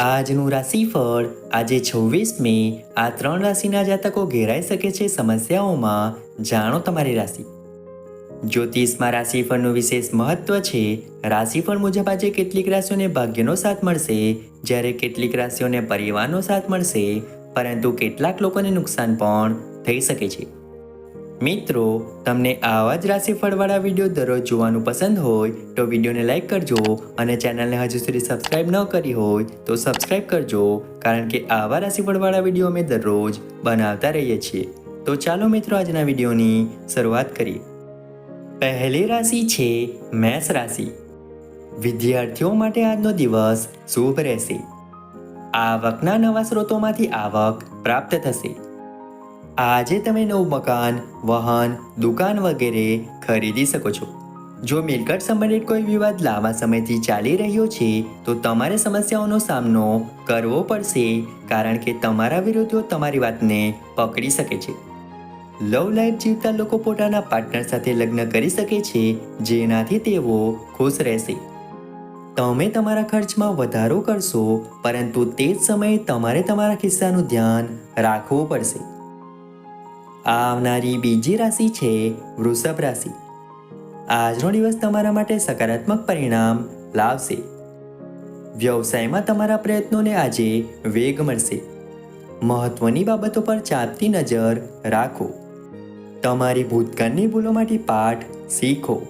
આજનું રાશિફળ આજે છવ્વીસ મે આ ત્રણ રાશિના જાતકો ઘેરાઈ શકે છે સમસ્યાઓમાં. જાણો તમારી રાશિ. જ્યોતિષમાં રાશિફળનું વિશેષ મહત્વ છે. રાશિફળ મુજબ આજે કેટલીક રાશિઓને ભાગ્યનો સાથ મળશે. જ્યારે કેટલીક રાશિઓને પરિવારનો સાથ મળશે. પરંતુ કેટલાક લોકોને નુકસાન પણ થઈ શકે છે. મિત્રો, તમને આવા જ રાશિફળવાળા વીડિયો દરરોજ જોવાનું પસંદ હોય તો વિડીયોને લાઈક કરજો અને ચેનલને હજુ સુધી સબસ્ક્રાઇબ ન કરી હોય તો સબસ્ક્રાઇબ કરજો, કારણ કે આવા રાશિફળવાળા વીડિયો અમે દરરોજ બનાવતા રહીએ છીએ. તો ચાલો મિત્રો, આજના વિડીયોની શરૂઆત કરીએ. પહેલી રાશિ છે મેષ રાશિ. વિદ્યાર્થીઓ માટે આજનો દિવસ શુભ રહેશે. આવકના નવા સ્ત્રોતોમાંથી આવક પ્રાપ્ત થશે. આજે તમે નવું મકાન, વાહન, દુકાન વગેરે ખરીદી શકો છો. જો મિલકત સંબંધિત કોઈ વિવાદ લાંબા સમયથી ચાલી રહ્યો છે, તો તમારે સમસ્યાઓનો સામનો કરવો પડશે, કારણ કે તમારા વિરોધીઓ તમારી વાતને પકડી શકે છે. લવ લાઈફ જીવતા લોકો પોતાના પાર્ટનર સાથે લગ્ન કરી શકે છે, જેનાથી તેઓ ખુશ રહેશે. તમે તમારા ખર્ચમાં વધારો કરશો, પરંતુ તે જ સમયે તમારે તમારા ખિસ્સાનું ધ્યાન રાખવું પડશે. આવનારી બીજી રાશિ છે વૃષભ રાશિ. આજનો દિવસ તમારા માટે સકારાત્મક પરિણામ લાવશે. વ્યવસાયમાં તમારા પ્રયત્નોને આજે વેગ મળશે. મહત્વની બાબતો પર ચાપતી નજર રાખો. તમારી ભૂતકાળની ભૂલોમાંથી પાઠ શીખો.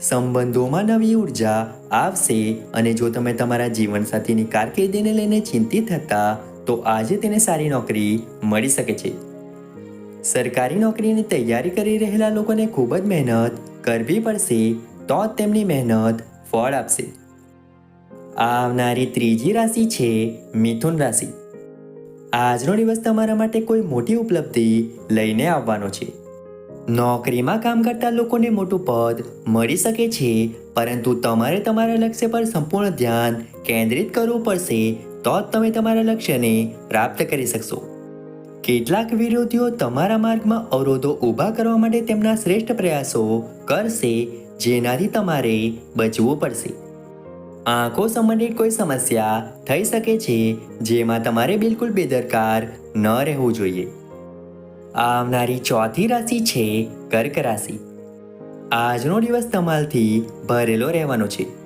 સંબંધોમાં નવી ઊર્જા આવશે અને જો તમે તમારા જીવનસાથીની કારકિર્દીને લઈને ચિંતિત હતા, તો આજે તેને સારી નોકરી મળી શકે છે. સરકારી નોકરીની તૈયારી કરી રહેલા લોકોને ખૂબ જ મહેનત કરવી પડશે તો જ તેમની મહેનત ફળ આપશે. આવનારી ત્રીજી રાશિ છે મિથુન રાશિ. આજનો દિવસ તમારા માટે કોઈ મોટી ઉપલબ્ધિ લઈને આવવાનો છે. નોકરીમાં કામ કરતા લોકોને મોટું પદ મળી શકે છે, પરંતુ તમારે તમારા લક્ષ્ય પર સંપૂર્ણ ધ્યાન કેન્દ્રિત કરવું પડશે તો જ તમે તમારા લક્ષ્યને પ્રાપ્ત કરી શકશો. કેટલાક વિરોધીઓ તમારા માર્ગમાં અવરોધો ઊભા કરવા માટે તેમના શ્રેષ્ઠ પ્રયાસો કરશે, જેનાથી તમારે બચવું પડશે. આંખો સંબંધિત કોઈ સમસ્યા થઈ શકે છે, જેમાં તમારે બિલકુલ બેદરકાર ન રહેવું જોઈએ. આવનારી ચોથી રાશિ છે કર્ક રાશિ. આજનો દિવસ તમાલથી ભરેલો રહેવાનો છે.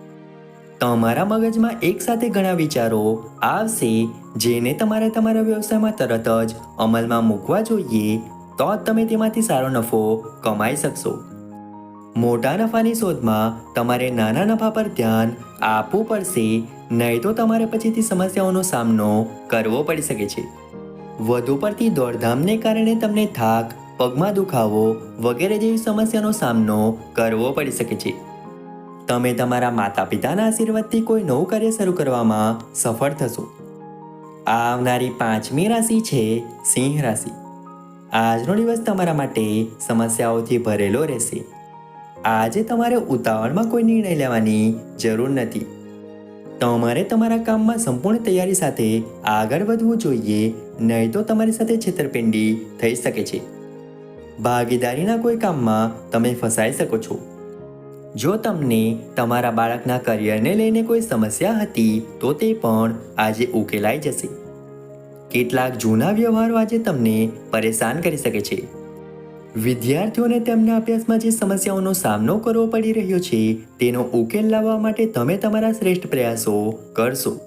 તમારા મગજમાં એકસાથે ઘણા વિચારો આવશે, જેને તમારે તમારા વ્યવસાયમાં તરત જ અમલમાં મૂકવા જોઈએ, તો જ તમે તેમાંથી સારો નફો કમાઈ શકશો. મોટા નફાની શોધમાં તમારે નાના નફા પર ધ્યાન આપવું પડશે, નહીં તો તમારે પછીથી સમસ્યાઓનો સામનો કરવો પડી શકે છે. વધુ પડતી દોડધામને કારણે તમને થાક, પગમાં દુખાવો વગેરે જેવી સમસ્યાનો સામનો કરવો પડી શકે છે. તમે તમારા માતા પિતાના આશીર્વાદથી કોઈ નવું કાર્ય શરૂ કરવામાં સફળ થશો. આવનારી પાંચમી રાશિ છે સિંહ રાશિ. આજનો દિવસ તમારા માટે સમસ્યાઓથી ભરેલો રહેશે. આજે તમારે ઉતાવળમાં કોઈ નિર્ણય લેવાની જરૂર નથી. તમારે તમારા કામમાં સંપૂર્ણ તૈયારી સાથે આગળ વધવું જોઈએ, નહીં તો તમારી સાથે છેતરપિંડી થઈ શકે છે. ભાગીદારીના કોઈ કામમાં તમે ફસાઈ શકો છો. જો તમને તમારા બાળકના કરિયરને લઈને કોઈ સમસ્યા હતી, તો તે પણ આજે ઉકેલાઈ જશે. કેટલાક જૂના વ્યવહારો આજે તમને પરેશાન કરી શકે છે. વિદ્યાર્થીઓને તેમના અભ્યાસમાં જે સમસ્યાઓનો સામનો કરવો પડી રહ્યો છે, તેનો ઉકેલ લાવવા માટે તમે તમારા શ્રેષ્ઠ પ્રયાસો કરશો.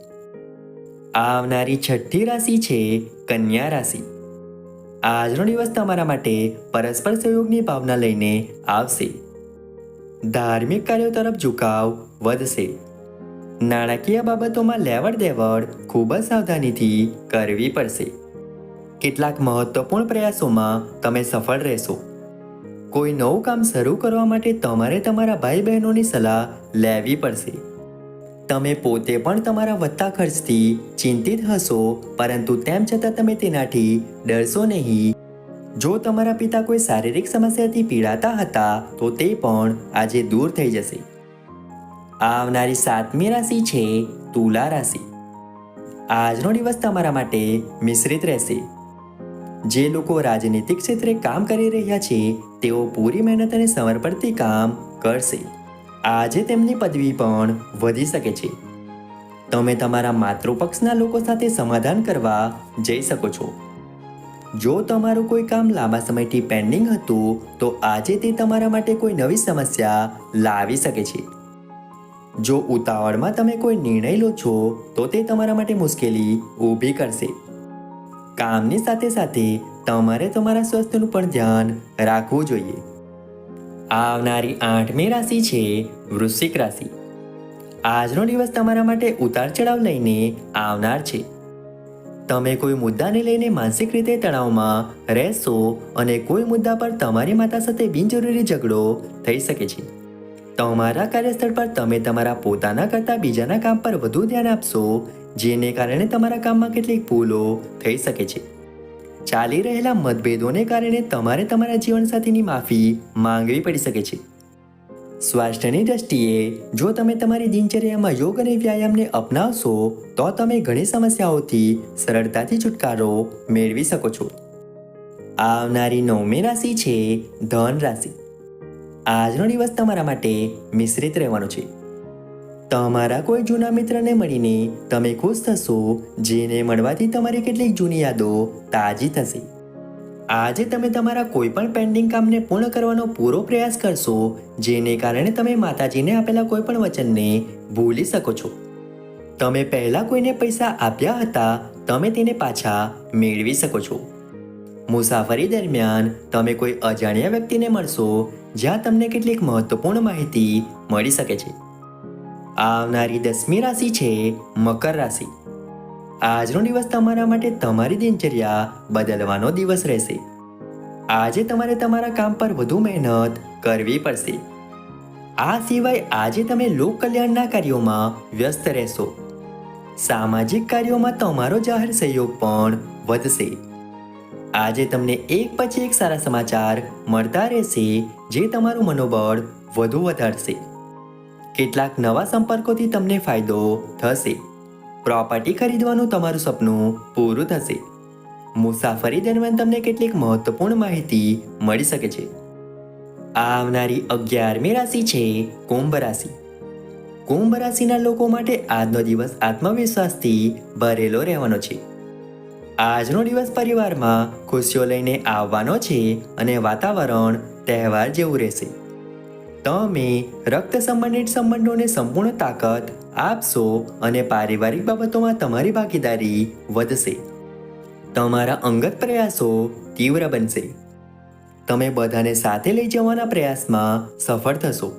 આવનારી છઠ્ઠી રાશિ છે કન્યા રાશિ. આજનો દિવસ તમારા માટે પરસ્પર સહયોગની ભાવના લઈને આવશે. ધાર્મિક કાર્યો તરફ ઝુકાવ વધશે. નાણાકીય બાબતોમાં લેવડ દેવડ ખૂબ જ સાવધાનીથી કરવી પડશે. કેટલાક મહત્વપૂર્ણ પ્રયાસોમાં તમે સફળ રહેશો. કોઈ નવું કામ શરૂ કરવા માટે તમારે તમારા ભાઈ બહેનોની સલાહ લેવી પડશે. તમે પોતે પણ તમારા વધતા ખર્ચથી ચિંતિત હશો, પરંતુ તેમ છતાં તમે તેનાથી ડરશો નહીં. જો તમારા પિતા કોઈ શારીરિક સમસ્યાથી પીડાતા હતા, તો તે પણ આજે દૂર થઈ જશે. આવનારી સાતમી રાશિ છે તુલા રાશિ. આજનો દિવસ તમારા માટે મિશ્રિત રહેશે. જે લોકો રાજનીતિક ક્ષેત્રે કામ કરી રહ્યા છે, તેઓ પૂરી મહેનત અને સમર્પણથી કામ કરશે. આજે તેમની પદવી પણ વધી શકે છે. તમે તમારા માતૃપક્ષના લોકો સાથે સમાધાન કરવા જઈ શકો છો. જો તમારું કોઈ કામ લાંબા સમયથી પેન્ડિંગ હતું, તો આજે તે તમારા માટે કોઈ નવી સમસ્યા લાવી શકે છે. જો ઉતાવળમાં તમે કોઈ નિર્ણય લો છો, તો તે તમારા માટે મુશ્કેલી ઊભી કરશે. કામની સાથે સાથે તમારે તમારા સ્વાસ્થ્યનું પણ ધ્યાન રાખવું જોઈએ. આવનારી આઠમી રાશિ છે વૃશ્ચિક રાશિ. આજનો દિવસ તમારા માટે ઉતાર ચઢાવ લઈને આવનાર છે. તમે કોઈ મુદ્દાને લઈને માનસિક રીતે તણાવમાં રહેશો અને કોઈ મુદ્દા પર તમારી માતા સાથે બિનજરૂરી ઝઘડો થઈ શકે છે. તમારા કાર્યસ્થળ પર તમે તમારા પોતાના કરતાં બીજાના કામ પર વધુ ધ્યાન આપશો, જેને કારણે તમારા કામમાં કેટલીક ભૂલો થઈ શકે છે. ચાલી રહેલા મતભેદોને કારણે તમારે તમારા જીવનસાથીની માફી માંગવી પડી શકે છે. સ્વાસ્થ્યની દ્રષ્ટિએ, જો તમે તમારી દિનચર્યામાં યોગ અને વ્યાયામને અપનાવશો, તો તમે ઘણી સમસ્યાઓથી સરળતાથી છુટકારો મેળવી શકો છો. આવનારી નવમી રાશિ છે ધન રાશિ. આજનો દિવસ તમારા માટે મિશ્રિત રહેવાનો છે. તમારા કોઈ જૂના મિત્રને મળીને તમે ખુશ થશો, જેને મળવાથી તમારી કેટલીક જૂની યાદો તાજી થશે. આજે તમે તમારા કોઈ પણ પેન્ડિંગ કામને પૂર્ણ કરવાનો પૂરો પ્રયાસ કરશો, જેને કારણે તમે માતાજીને આપેલા કોઈ પણ વચનને ભૂલી શકો છો. તમે પહેલા કોઈને પૈસા આપ્યા હતા, તમે તેને પાછા મેળવી શકો છો. મુસાફરી દરમિયાન તમે કોઈ અજાણ્યા વ્યક્તિને મળશો, જ્યાં તમને કેટલીક મહત્વપૂર્ણ માહિતી મળી શકે છે. આવનારી દસમી રાશિ છે મકર રાશિ. આજનો દિવસ તમારા માટે તમારી દિનચર્યા બદલવાનો દિવસ રહેશે. આજે તમારે તમારા કામ પર વધુ મહેનત કરવી પડશે. આ સિવાય આજે તમે લોક કલ્યાણના કાર્યોમાં વ્યસ્ત રહેશો. સામાજિક કાર્યોમાં તમારો જાહેર સહયોગ પણ વધશે. આજે તમને એક પછી એક સારા સમાચાર મળતા રહેશે, જે તમારું મનોબળ વધુ વધારશે. કેટલાક નવા સંપર્કોથી તમને ફાયદો થશે. પ્રોપર્ટી ખરીદવાનું તમારું સપનું પૂરું થશે. મુસાફરી દરમિયાન તમને કેટલીક મહત્વપૂર્ણ માહિતી મળી શકે છે. આવનારી અગિયારમી રાશિ છે કુંભ રાશિ. કુંભ રાશિના લોકો માટે આજનો દિવસ આત્મવિશ્વાસથી ભરેલો રહેવાનો છે. આજનો દિવસ પરિવારમાં ખુશીઓ લઈને આવવાનો છે અને વાતાવરણ તહેવાર જેવું રહેશે. તમે રક્ત સંબંધિત સંબંધોને સંપૂર્ણ તાકાત આપશો અને પારિવારિક બાબતોમાં તમારી ભાગીદારી વધશે. તમારા અંગત પ્રયાસો તીવ્ર બનશે. તમે બધાને સાથે લઈ જવાના પ્રયાસમાં સફળ થશો.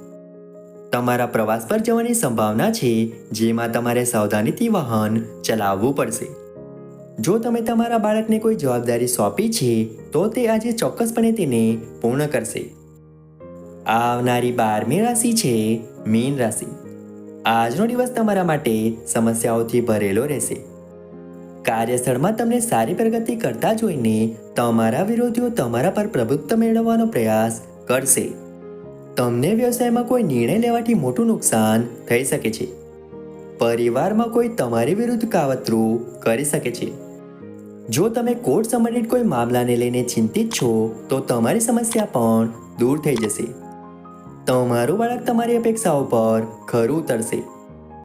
તમારા પ્રવાસ પર જવાની સંભાવના છે, જેમાં તમારે સાવધાનીથી વાહન ચલાવવું પડશે. જો તમે તમારા બાળકને કોઈ જવાબદારી સોંપી છે, તો તે આજે ચોક્કસપણે તેને પૂર્ણ કરશે. આવનારી બારમી રાશિ છે મીન રાશિ. આજનો દિવસ તમારા માટે સમસ્યાઓથી ભરેલો રહેશે. કાર્યસ્થળમાં તમને સારી પ્રગતિ કરતા જોઈને તમારા વિરોધીઓ તમારા પર પ્રભુત્વ મેળવવાનો પ્રયાસ કરશે. તમને વ્યવસાયમાં કોઈ નિર્ણય લેવાથી મોટું નુકસાન થઈ શકે છે. પરિવારમાં કોઈ તમારી વિરુદ્ધ કાવતરું કરી શકે છે. જો તમે કોર્ટ સંબંધિત કોઈ મામલાને લઈને ચિંતિત છો, તો તમારી સમસ્યા પણ દૂર થઈ જશે. તમારું બાળક તમારી અપેક્ષાઓ પર ખરું ઉતરશે.